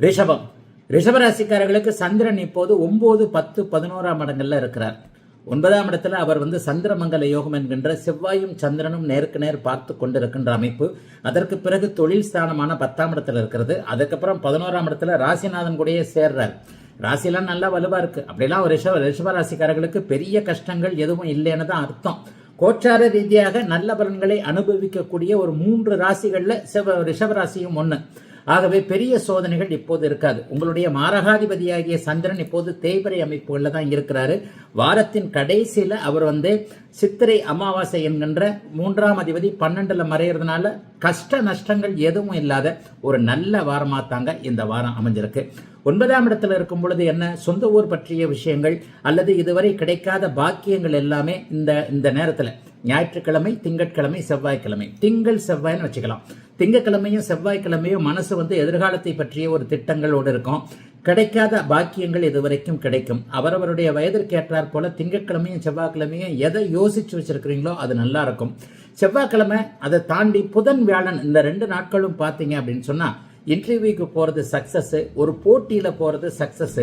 ரிஷபம். ரிஷபராசிக்காரர்களுக்கு சந்திரன் இப்போது ஒன்பது பத்து பதினோராம் இடங்கள்ல இருக்கிறார். ஒன்பதாம் இடத்துல அவர் வந்து சந்திரமங்கல யோகம் என்கின்ற செவ்வாயும் சந்திரனும் நேருக்கு நேர் பார்த்து கொண்டிருக்கின்ற அமைப்பு. அதற்கு பிறகு தொழில் ஸ்தானமான பத்தாம் இடத்துல இருக்கிறது. அதுக்கப்புறம் பதினோராம் இடத்துல ராசிநாதன் கூடயே சேர்றார். ராசிலாம் நல்லா வலுவா இருக்கு. அப்படிலாம் ரிஷப ரிஷபராசிக்காரர்களுக்கு பெரிய கஷ்டங்கள் எதுவும் இல்லைன்னு தான் அர்த்தம். கோச்சார ரீதியாக நல்ல பலன்களை அனுபவிக்கக்கூடிய ஒரு மூன்று ராசிகள்ல செவ ரிஷபராசியும் ஒன்று ஆகவே பெரிய சோதனைகள் இப்போது இருக்காது. உங்களுடைய மாரகாதிபதியாகிய சந்திரன் இப்போது தேய்பிரை அமைப்புகளில் தான் இருக்கிறாரு. வாரத்தின் கடைசியில் அவர் வந்து சித்திரை அமாவாசை என்கின்ற மூன்றாம் அதிபதி பன்னெண்டுல மறையிறதுனால கஷ்ட நஷ்டங்கள் எதுவும் இல்லாத ஒரு நல்ல வாரமாக தாங்க இந்த வாரம் அமைஞ்சிருக்கு. ஒன்பதாம் இடத்துல இருக்கும் பொழுது என்ன? சொந்த ஊர் பற்றிய விஷயங்கள் அல்லது இதுவரை கிடைக்காத பாக்கியங்கள் எல்லாமே இந்த இந்த நேரத்தில். ஞாயிற்றுக்கிழமை திங்கட்கிழமை செவ்வாய்க்கிழமை. திங்கள் செவ்வாய்னு வச்சுக்கலாம். திங்கக்கிழமையும் செவ்வாய்க்கிழமையும் மனசு வந்து எதிர்காலத்தை பற்றிய ஒரு திட்டங்களோடு இருக்கும். கிடைக்காத பாக்கியங்கள் இதுவரைக்கும் கிடைக்கும். அவரவருடைய வயதிற்கு ஏற்றாற் போல திங்கட்கிழமையும் செவ்வாய்க்கிழமையும் எதை யோசிச்சு வச்சிருக்கிறீங்களோ அது நல்லா இருக்கும் செவ்வாய்க்கிழமை அதை தாண்டி புதன் வியாழன் இந்த ரெண்டு நாட்களும் பார்த்தீங்க அப்படின்னு சொன்னா இன்டர்வியூக்கு போறது சக்சஸ் ஒரு போட்டியில போறது சக்சஸ்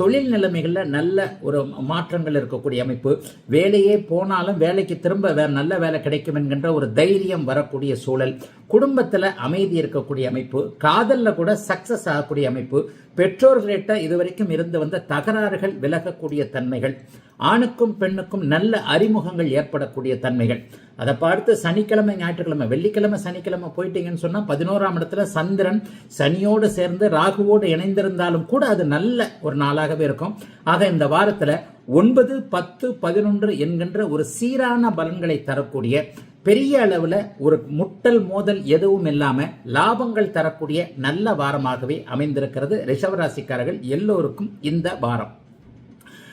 தொழில் நிலைமைகளில் நல்ல ஒரு மாற்றங்கள் இருக்கக்கூடிய அமைப்பு. வேலையே போனாலும் வேலைக்கு திரும்ப வேறு நல்ல வேலை கிடைக்கும் என்கின்ற ஒரு தைரியம் வரக்கூடிய சூழல். குடும்பத்தில் அமைதி இருக்கக்கூடிய அமைப்பு. காதலில் கூட சக்சஸ் ஆகக்கூடிய அமைப்பு. பெற்றோர்களிட்ட இதுவரைக்கும் இருந்து வந்த தகராறுகள் விலகக்கூடிய தன்மைகள். ஆணுக்கும் பெண்ணுக்கும் நல்ல அறிமுகங்கள் ஏற்படக்கூடிய தன்மைகள். அதை பார்த்து சனிக்கிழமை ஞாயிற்றுக்கிழமை வெள்ளிக்கிழமை சனிக்கிழமை போயிட்டீங்கன்னு சொன்னால் பதினோராம் இடத்துல சந்திரன் சனியோடு சேர்ந்து ராகுவோடு இணைந்திருந்தாலும் கூட அது நல்ல ஒரு நாளாகவே இருக்கும். ஆக இந்த வாரத்தில் ஒன்பது பத்து பதினொன்று என்கின்ற ஒரு சீரான பலன்களை தரக்கூடிய பெரிய அளவில் ஒரு முட்டல் மோதல் எதுவும் இல்லாமல் லாபங்கள் தரக்கூடிய நல்ல வாரமாகவே அமைந்திருக்கிறது ரிஷவராசிக்காரர்கள் எல்லோருக்கும் இந்த வாரம்.